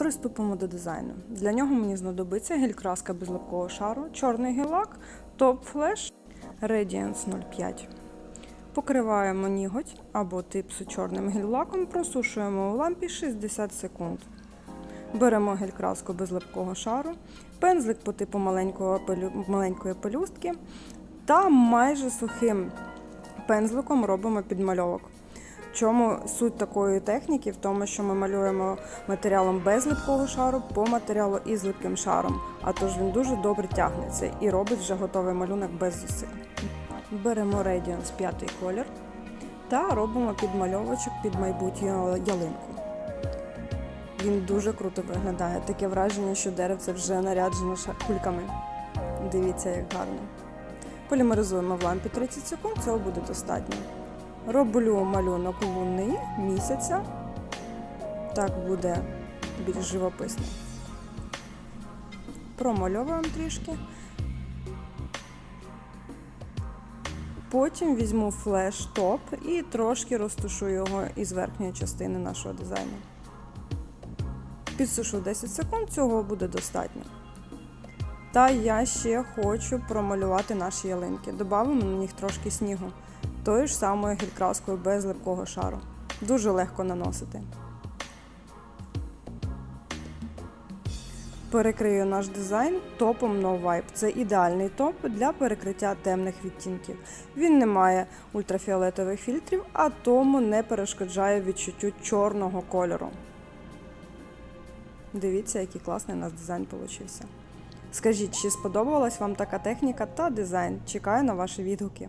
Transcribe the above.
Приступимо до дизайну. Для нього мені знадобиться гель-краска без липкого шару, чорний гель-лак, Top Flash Radiance 05. Покриваємо ніготь або типсу чорним гель-лаком, просушуємо у лампі 60 секунд. Беремо гель-краску без липкого шару, пензлик по типу маленької пелюстки та майже сухим пензликом робимо підмальовок. Чому суть такої техніки? В тому, що ми малюємо матеріалом без липкого шару по матеріалу із липким шаром, а тож він дуже добре тягнеться і робить вже готовий малюнок без зусиль. Беремо Radiance 5 колір та робимо підмальовочок під майбутню ялинку. Він дуже круто виглядає. Таке враження, що деревце вже наряджено кульками. Дивіться, як гарно. Полімеризуємо в лампі 30 секунд, цього буде достатньо. Роблю малюнок луни місяця. Так буде більш живописно. Промальовуємо трішки. Потім візьму флеш-топ і трошки розтушу його із верхньої частини нашого дизайну. Підсушу 10 секунд, цього буде достатньо. Та я ще хочу промалювати наші ялинки. Добавимо на них трошки снігу, тою ж самою гель-краскою без липкого шару. Дуже легко наносити. Перекрию наш дизайн топом No Vibe. Це ідеальний топ для перекриття темних відтінків. Він не має ультрафіолетових фільтрів, а тому не перешкоджає відчуттю чорного кольору. Дивіться, який класний у нас дизайн получився. Скажіть, чи сподобалась вам така техніка та дизайн? Чекаю на ваші відгуки.